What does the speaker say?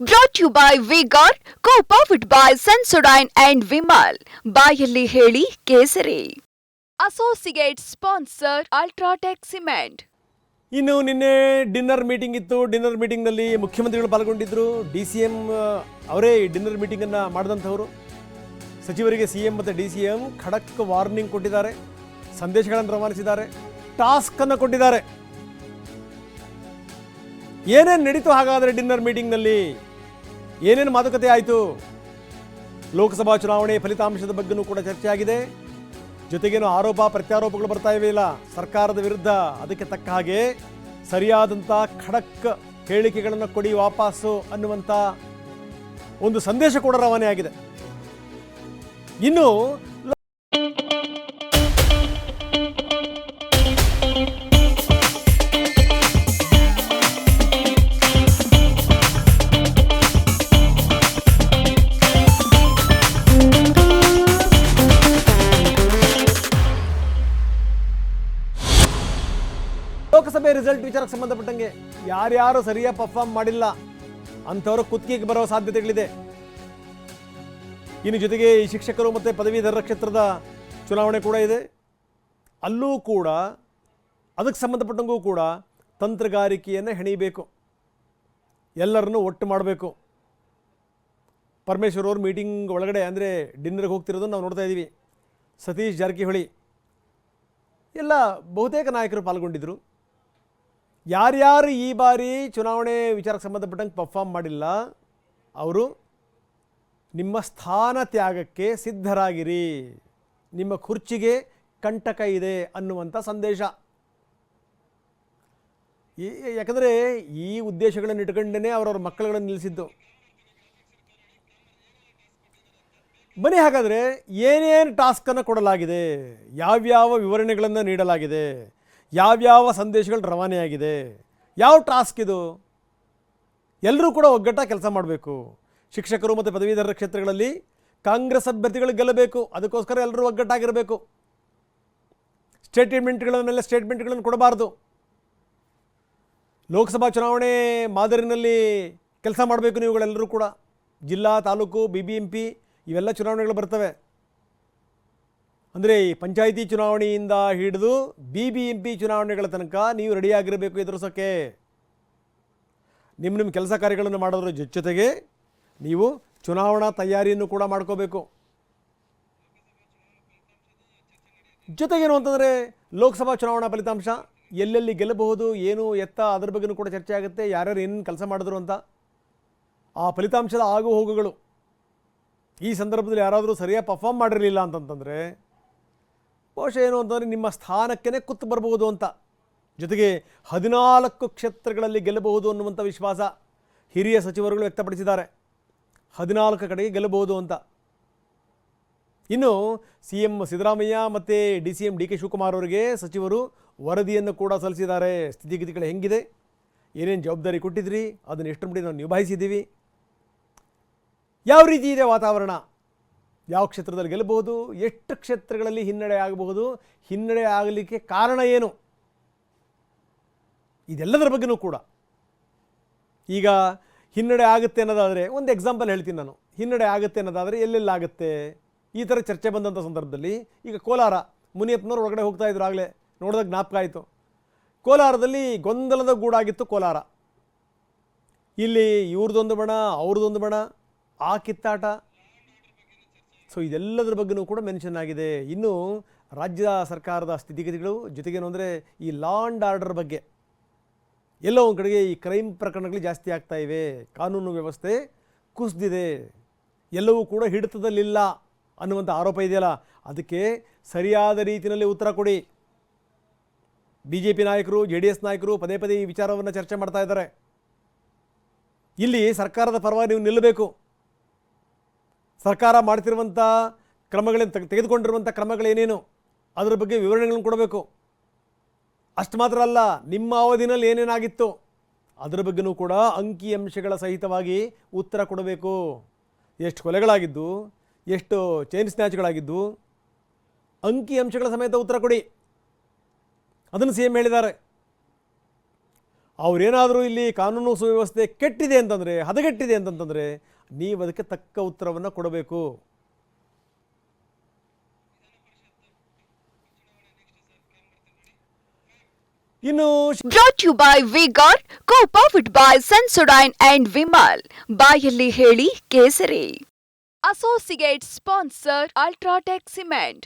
Brought you by Vigor co powered by Sensodyne and Vimal ಬಾಯಲ್ಲಿ ಹೇಳಿ ಕೇಸರಿ. Associate sponsor UltraTech cement ಇನ್ನು ನಿನ್ನೆ ಡಿನ್ನರ್ ಮೀಟಿಂಗ್ ಇತ್ತು. ಡಿನ್ನರ್ ಮೀಟಿಂಗ್ನಲ್ಲಿ ಮುಖ್ಯಮಂತ್ರಿಗಳು ಪಾಲ್ಗೊಂಡಿದ್ದರು ಡಿ ಸಿ ಎಂ ಅವರೇ ಡಿನ್ನರ್ ಮೀಟಿಂಗನ್ನು ಮಾಡಿದಂಥವರು. ಸಚಿವರಿಗೆ ಸಿ ಎಂ ಮತ್ತು ಡಿ ಸಿ ಎಂ ಖಡಕ್ ವಾರ್ನಿಂಗ್ ಕೊಟ್ಟಿದ್ದಾರೆ. ಸಂದೇಶಗಳನ್ನು ರವಾನಿಸಿದ್ದಾರೆ. ಟಾಸ್ಕನ್ನು ಕೊಟ್ಟಿದ್ದಾರೆ. ಏನೇನು ನಡೀತು ಹಾಗಾದರೆ ಡಿನ್ನರ್ ಮೀಟಿಂಗ್ನಲ್ಲಿ? ಏನೇನು ಮಾತುಕತೆ ಆಯಿತು? ಲೋಕಸಭಾ ಚುನಾವಣೆ ಫಲಿತಾಂಶದ ಬಗ್ಗೆನೂ ಕೂಡ ಚರ್ಚೆ ಆಗಿದೆ ಜೊತೆಗೇನು ಆರೋಪ ಪ್ರತ್ಯಾರೋಪಗಳು ಬರ್ತಾ ಇವೆ ಇಲ್ಲ? ಸರ್ಕಾರದ ವಿರುದ್ಧ ಅದಕ್ಕೆ ತಕ್ಕ ಹಾಗೆ ಸರಿಯಾದಂಥ ಖಡಕ್ ಹೇಳಿಕೆಗಳನ್ನು ಕೊಡಿ ವಾಪಸ್ಸು ಅನ್ನುವಂಥ ಒಂದು ಸಂದೇಶ ಕೂಡ ರವಾನೆ ಆಗಿದೆ ಇನ್ನು ಲೋಕಸಭೆ ರಿಸಲ್ಟ್ ವಿಚಾರಕ್ಕೆ ಸಂಬಂಧಪಟ್ಟಂಗೆ ಯಾರ್ಯಾರು ಸರಿಯಾಗಿ ಪರ್ಫಾರ್ಮ್ ಮಾಡಿಲ್ಲ, ಅಂಥವರು ಕುತ್ತಿಗೆಗೆ ಬರೋ ಸಾಧ್ಯತೆಗಳಿದೆ. ಇನ್ನು ಜೊತೆಗೆ ಈ ಶಿಕ್ಷಕರು ಮತ್ತು ಪದವೀಧರ ಕ್ಷೇತ್ರದ ಚುನಾವಣೆ ಕೂಡ ಇದೆ. ಅಲ್ಲೂ ಕೂಡ, ಅದಕ್ಕೆ ಸಂಬಂಧಪಟ್ಟಂಗೂ ಕೂಡ ತಂತ್ರಗಾರಿಕೆಯನ್ನು ಹೆಣಿಬೇಕು. ಎಲ್ಲರನ್ನೂ ಒಟ್ಟು ಮಾಡಬೇಕು. ಪರಮೇಶ್ವರ್ ಅವರು ಮೀಟಿಂಗ್ ಒಳಗಡೆ, ಅಂದರೆ ಡಿನ್ನರ್ಗೆ ಹೋಗ್ತಿರೋದನ್ನು ನಾವು ನೋಡ್ತಾ ಇದ್ದೀವಿ. ಸತೀಶ್ ಜಾರಕಿಹೊಳಿ. ಎಲ್ಲ ಬಹುತೇಕ ನಾಯಕರು ಪಾಲ್ಗೊಂಡಿದ್ದರು ಯಾರ್ಯಾರು ಈ ಬಾರಿ ಚುನಾವಣೆ ವಿಚಾರಕ್ಕೆ ಸಂಬಂಧಪಟ್ಟಂಗೆ ಪರ್ಫಾರ್ಮ್ ಮಾಡಿಲ್ಲ, ಅವರು ನಿಮ್ಮ ಸ್ಥಾನ ತ್ಯಾಗಕ್ಕೆ ಸಿದ್ಧರಾಗಿರಿ. ನಿಮ್ಮ ಕುರ್ಚಿಗೆ ಕಂಟಕ ಇದೆ ಅನ್ನುವಂಥ ಸಂದೇಶ. ಈ ಯಾಕಂದರೆ ಈ ಉದ್ದೇಶಗಳನ್ನು ಇಟ್ಕೊಂಡೇ ಅವರವ್ರ ಮಕ್ಕಳುಗಳನ್ನು ನಿಲ್ಲಿಸಿದ್ದು. ಬನ್ನಿ ಹಾಗಾದರೆ ಏನೇನು ಟಾಸ್ಕನ್ನು ಕೊಡಲಾಗಿದೆ, ಯಾವ್ಯಾವ ವಿವರಣೆಗಳನ್ನು ನೀಡಲಾಗಿದೆ ಯಾವ್ಯಾವ ಸಂದೇಶಗಳು ರವಾನೆಯಾಗಿದೆ? ಯಾವ ಟಾಸ್ಕ್ ಇದು? ಎಲ್ಲರೂ ಕೂಡ ಒಗ್ಗಟ್ಟಾಗಿ ಕೆಲಸ ಮಾಡಬೇಕು. ಶಿಕ್ಷಕರು ಮತ್ತು ಪದವೀಧರ ಕ್ಷೇತ್ರಗಳಲ್ಲಿ ಕಾಂಗ್ರೆಸ್ ಅಭ್ಯರ್ಥಿಗಳು ಗೆಲ್ಲಬೇಕು. ಅದಕ್ಕೋಸ್ಕರ ಎಲ್ಲರೂ ಒಗ್ಗಟ್ಟಾಗಿರಬೇಕು. ಸ್ಟೇಟ್ಮೆಂಟ್ಗಳನ್ನೆಲ್ಲ ಸ್ಟೇಟ್ಮೆಂಟ್ಗಳನ್ನು ಕೊಡಬಾರ್ದು. ಲೋಕಸಭಾ ಚುನಾವಣೆ ಮಾದರಿನಲ್ಲಿ ಕೆಲಸ ಮಾಡಬೇಕು ನೀವುಗಳೆಲ್ಲರೂ ಕೂಡ. ಜಿಲ್ಲಾ, ತಾಲೂಕು ಬಿ ಬಿ ಎಂ ಇವೆಲ್ಲ ಚುನಾವಣೆಗಳು ಬರ್ತವೆ. ಅಂದರೆ ಈ ಪಂಚಾಯಿತಿ ಚುನಾವಣೆಯಿಂದ ಹಿಡಿದು ಬಿ ಬಿ ಎಂ ಪಿ ಚುನಾವಣೆಗಳ ತನಕ ನೀವು ರೆಡಿಯಾಗಿರಬೇಕು ಎದುರಿಸೋಕ್ಕೆ ನಿಮ್ಮ ನಿಮ್ಮ ಕೆಲಸ ಕಾರ್ಯಗಳನ್ನು ಮಾಡೋದ್ರ ಜೊತೆಗೆ ನೀವು ಚುನಾವಣಾ ತಯಾರಿಯನ್ನು ಕೂಡ ಮಾಡ್ಕೋಬೇಕು. ಜೊತೆಗೇನು ಅಂತಂದರೆ ಲೋಕಸಭಾ ಚುನಾವಣಾ ಫಲಿತಾಂಶ ಎಲ್ಲೆಲ್ಲಿ ಗೆಲ್ಲಬಹುದು, ಏನು ಎತ್ತ ಅದ್ರ ಬಗ್ಗೆನೂ ಕೂಡ ಚರ್ಚೆ ಆಗುತ್ತೆ, ಯಾರ್ಯಾರು ಏನು ಕೆಲಸ ಮಾಡಿದ್ರು ಅಂತ. ಆ ಫಲಿತಾಂಶದ ಆಗು ಹೋಗುಗಳು. ಈ ಸಂದರ್ಭದಲ್ಲಿ ಯಾರಾದರೂ ಸರಿಯಾಗಿ ಪರ್ಫಾರ್ಮ್ ಮಾಡಿರಲಿಲ್ಲ ಅಂತಂತಂದರೆ ಬಹುಶಃ ಏನು ಅಂತಂದರೆ ನಿಮ್ಮ ಸ್ಥಾನಕ್ಕೇ ಕುತ್ತು ಬರಬಹುದು ಅಂತ. ಜೊತೆಗೆ ಹದಿನಾಲ್ಕು ಕ್ಷೇತ್ರಗಳಲ್ಲಿ ಗೆಲ್ಲಬಹುದು ಅನ್ನುವಂಥ ವಿಶ್ವಾಸ ಹಿರಿಯ ಸಚಿವರುಗಳು ವ್ಯಕ್ತಪಡಿಸಿದ್ದಾರೆ. ಹದಿನಾಲ್ಕು ಕಡೆಗೆ ಗೆಲ್ಲಬಹುದು ಅಂತ. ಇನ್ನು ಸಿ ಎಂ ಸಿದ್ದರಾಮಯ್ಯ ಮತ್ತು D C M D K Shivakumar ಅವರಿಗೆ ಸಚಿವರು ವರದಿಯನ್ನು ಕೂಡ ಸಲ್ಲಿಸಿದ್ದಾರೆ. ಸ್ಥಿತಿಗತಿಗಳು ಹೆಂಗಿದೆ? ಏನೇನು ಜವಾಬ್ದಾರಿ ಕೊಟ್ಟಿದ್ರಿ? ಅದನ್ನು ಎಷ್ಟು ಮಟ್ಟಿಗೆ ನಾವು ನಿಭಾಯಿಸಿದ್ದೀವಿ? ಯಾವ ರೀತಿ ಇದೆ ವಾತಾವರಣ? ಯಾವ ಕ್ಷೇತ್ರದಲ್ಲಿ ಗೆಲ್ಲಬಹುದು? ಎಷ್ಟು ಕ್ಷೇತ್ರಗಳಲ್ಲಿ ಹಿನ್ನಡೆ ಆಗಬಹುದು? ಹಿನ್ನಡೆ ಆಗಲಿಕ್ಕೆ ಕಾರಣ ಏನು? ಇದೆಲ್ಲದರ ಬಗ್ಗೆನೂ ಕೂಡ. ಈಗ ಹಿನ್ನಡೆ ಆಗುತ್ತೆ ಅನ್ನೋದಾದರೆ, ಒಂದು ಎಕ್ಸಾಂಪಲ್ ಹೇಳ್ತೀನಿ ನಾನು. ಹಿನ್ನಡೆ ಆಗುತ್ತೆ ಅನ್ನೋದಾದರೆ ಎಲ್ಲೆಲ್ಲಾಗುತ್ತೆ ಈ ಥರ ಚರ್ಚೆ ಬಂದಂಥ ಸಂದರ್ಭದಲ್ಲಿ, ಈಗ ಕೋಲಾರ, ಮುನಿಯಪ್ಪನವ್ರು ಒಳಗಡೆ ಹೋಗ್ತಾ ಇದ್ರು ಆಗಲೇ. ನೋಡಿದಾಗ ಜ್ಞಾಪಕ ಆಯಿತು. ಕೋಲಾರದಲ್ಲಿ ಗೊಂದಲದ ಗೂಡಾಗಿತ್ತು ಕೋಲಾರ. ಇಲ್ಲಿ ಇವ್ರದ್ದೊಂದು ಬಣ, ಅವ್ರದ್ದೊಂದು ಬಣ, ಆ ಕಿತ್ತಾಟ ಸೊ ಇದೆಲ್ಲದರ ಬಗ್ಗೆನೂ ಕೂಡ ಮೆನ್ಷನ್ ಆಗಿದೆ. ಇನ್ನು ರಾಜ್ಯ ಸರ್ಕಾರದ ಸ್ಥಿತಿಗತಿಗಳು ಜೊತೆಗೇನು ಅಂದರೆ ಈ ಲಾ ಆ್ಯಂಡ್ ಆರ್ಡರ್ ಬಗ್ಗೆ ಎಲ್ಲೋ ಒಂದು ಕಡೆಗೆ ಈ ಕ್ರೈಮ್ ಪ್ರಕರಣಗಳು ಜಾಸ್ತಿ ಆಗ್ತಾ ಇವೆ. ಕಾನೂನು ವ್ಯವಸ್ಥೆ ಕುಸಿದಿದೆ. ಎಲ್ಲವೂ ಕೂಡ ಹಿಡಿತದಲ್ಲಿಲ್ಲ ಅನ್ನುವಂಥ ಆರೋಪ ಇದೆಯಲ್ಲ. ಅದಕ್ಕೆ ಸರಿಯಾದ ರೀತಿಯಲ್ಲಿ ಉತ್ತರ ಕೊಡಿ. ಬಿ ಜೆ ಪಿ ನಾಯಕರು ಜೆ ಡಿ ಎಸ್ ನಾಯಕರು ಪದೇ ಪದೇ ಈ ವಿಚಾರವನ್ನು ಚರ್ಚೆ ಮಾಡ್ತಾ ಇದ್ದಾರೆ. ಇಲ್ಲಿ ಸರ್ಕಾರದ ಪರವಾಗಿ ನೀವು ನಿಲ್ಲಬೇಕು. ಸರ್ಕಾರ ಮಾಡ್ತಿರುವಂಥ ಕ್ರಮಗಳೇನು ತೆಗೆ- ತೆಗೆದುಕೊಂಡಿರುವಂಥ ಕ್ರಮಗಳೇನೇನು? ಅದರ ಬಗ್ಗೆ ವಿವರಣೆಗಳನ್ನು ಕೊಡಬೇಕು. ಅಷ್ಟು ಮಾತ್ರ ಅಲ್ಲ, ನಿಮ್ಮ ಅವಧಿನಲ್ಲಿ ಏನೇನಾಗಿತ್ತು? ಅದರ ಬಗ್ಗೆನೂ ಕೂಡ ಅಂಕಿ ಅಂಶಗಳ ಸಹಿತವಾಗಿ ಉತ್ತರ ಕೊಡಬೇಕು. ಎಷ್ಟು ಕೊಲೆಗಳಾಗಿದ್ದು, ಎಷ್ಟು ಚೈನ್ ಸ್ನ್ಯಾಚ್ಗಳಾಗಿದ್ದು, ಅಂಕಿ ಅಂಶಗಳ ಸಮೇತ ಉತ್ತರ ಕೊಡಿ. ಅದನ್ನು ಸಿ ಎಂ ಹೇಳಿದ್ದಾರೆ. ಅವರೇನಾದರೂ ಇಲ್ಲಿ ಕಾನೂನು ಸುವ್ಯವಸ್ಥೆ ಕೆಟ್ಟಿದೆ ಅಂತಂದರೆ, ಹದಗೆಟ್ಟಿದೆ ಅಂತಂತಂದರೆ ನೀವು ಅದಕ್ಕೆ ತಕ್ಕ ಉತ್ತರವನ್ನು ಕೊಡಬೇಕು. ಇನ್ನು brought you by Vigor co powered by Sensodyne and Vimal ಬಾಯಲ್ಲಿ ಹೇಳಿ ಕೇಸರಿ. Associate sponsor UltraTech cement